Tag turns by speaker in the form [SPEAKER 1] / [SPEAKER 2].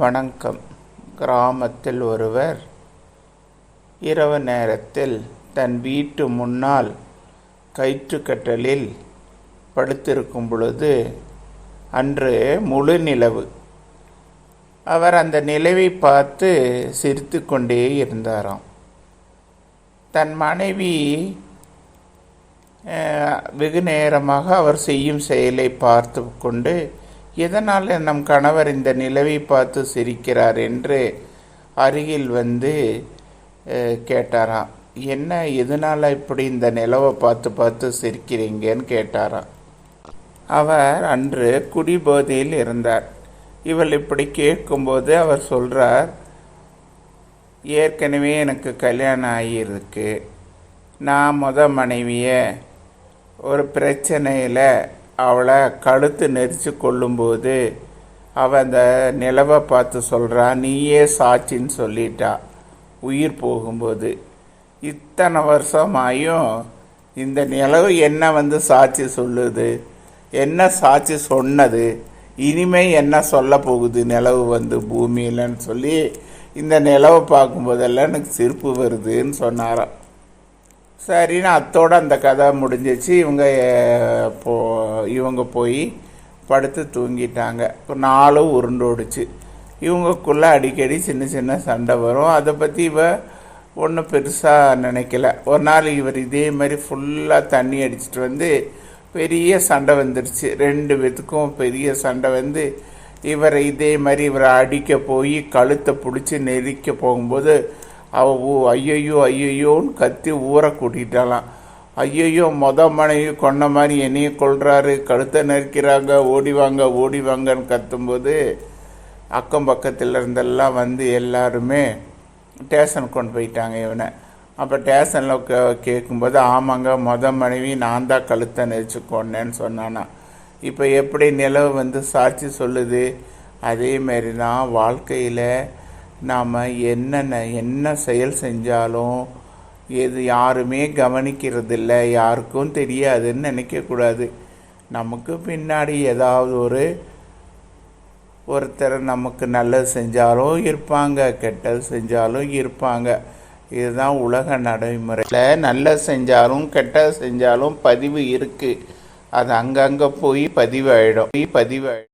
[SPEAKER 1] வணக்கம். கிராமத்தில் ஒருவர் இரவு நேரத்தில் தன் வீட்டு முன்னால் கயிற்றுக்கட்டலில் படுத்திருக்கும் பொழுது அன்று முழு நிலவு. அவர் அந்த நிலவை பார்த்து சிரித்து கொண்டே இருந்தாராம். தன் மனைவி வெகு நேரமாக அவர் செய்யும் செயலை பார்த்து கொண்டு எதனால் நம் கணவர் இந்த நிலவை பார்த்து சிரிக்கிறார் என்று அருகில் வந்து கேட்டாராம். என்ன எதனால் இப்படி இந்த நிலவை பார்த்து பார்த்து சிரிக்கிறீங்கன்னு? கேட்டாராம். அவர் அன்று குடிபோதையில் இருந்தார். இவள் இப்படி கேட்கும்போது அவர் சொல்கிறார் ஏற்கனவே எனக்கு கல்யாணம் ஆகியிருக்கு. நான் முத மனைவியை ஒரு பிரச்சனையில் அவளை கழுத்து நெரிச்சு கொள்ளும்போது அவள் அந்த நிலவை பார்த்து சொல்கிறா நீயே சாட்சின்னு சொல்லிட்டா. உயிர் போகும்போது இத்தனை வருஷமாயும் இந்த நிலவு என்ன வந்து சாட்சி சொல்லுது என்ன சாட்சி சொன்னது இனிமே என்ன சொல்ல போகுது நிலவு வந்து பூமியிலன்னு சொல்லி இந்த நிலவை பார்க்கும்போதெல்லாம் எனக்கு சிரிப்பு வருதுன்னு சொன்னாராம். சரின்னு அத்தோட அந்த கதை முடிஞ்சிச்சு. இவங்க போ இவங்க போய் படுத்து தூங்கிட்டாங்க. நாளும் உருண்டோடுச்சு. இவங்கக்குள்ளே அடிக்கடி சின்ன சின்ன சண்டை வரும். அதை பற்றி இவ ஒன்றும் பெருசாக நினைக்கல. ஒரு நாள் இவர் இதே மாதிரி ஃபுல்லாக தண்ணி அடிச்சிட்டு வந்து பெரிய சண்டை வந்துருச்சு. ரெண்டு பேத்துக்கும் பெரிய சண்டை வந்து இவரை இதே மாதிரி இவரை அடிக்க போய் கழுத்தை பிடிச்சி நெரிக்க போகும்போது அவ ஊ ஐயையோ ஐயையோன்னு கத்தி ஊரை கூட்டிட்டாலாம் ஐயையோ மொத மனைவி கொன்ன மாதிரி என்னையும் கொள்கிறாரு கழுத்தை நெரிக்கிறாங்க ஓடி வாங்க ஓடி வாங்கன்னு கத்தும்போது அக்கம் பக்கத்தில் இருந்தெல்லாம் வந்து எல்லாருமே ஸ்டேஷன் கொண்டு போயிட்டாங்க இவனை. அப்போ ஸ்டேஷனில் கே கேட்கும்போது ஆமாங்க மொத மனைவி நான் தான் கழுத்தை நெரிச்சு கொன்னேன்னு சொன்னானா. இப்போ எப்படி நிலவு வந்து சாட்சி சொல்லுது? அதே மாதிரி தான் வாழ்க்கையில் நாம் என்னென்ன என்ன செயல் செஞ்சாலும் எது யாருமே கவனிக்கிறதில்ல யாருக்கும் தெரியாதுன்னு நினைக்கக்கூடாது நமக்கு பின்னாடி ஏதாவது ஒரு ஒருத்தர் நமக்கு நல்லது செஞ்சாலும் இருப்பாங்க கெட்டது செஞ்சாலும் இருப்பாங்க. இதுதான் உலக நடைமுறையில் நல்லது செஞ்சாலும் கெட்டது செஞ்சாலும் பதிவு இருக்குது அது அங்கங்கே போய் பதிவாயிடும். பதிவாயிடும்.